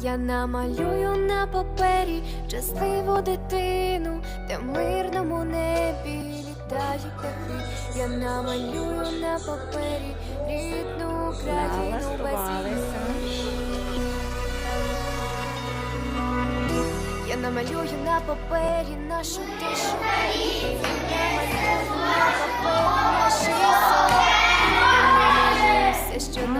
Я намалюю на папері щасливу дитину, де в мирному небі літають птахи. Я намалюю на папері рідну країну без війни. Я намалюю на папері нашу нам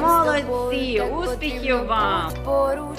Молодці, успіхів вам. Поруч,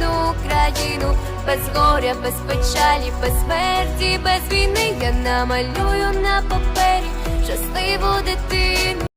рідну країну, без горя, без печалі, без смерті, без війни. Я намалюю на папері щасливу дитину.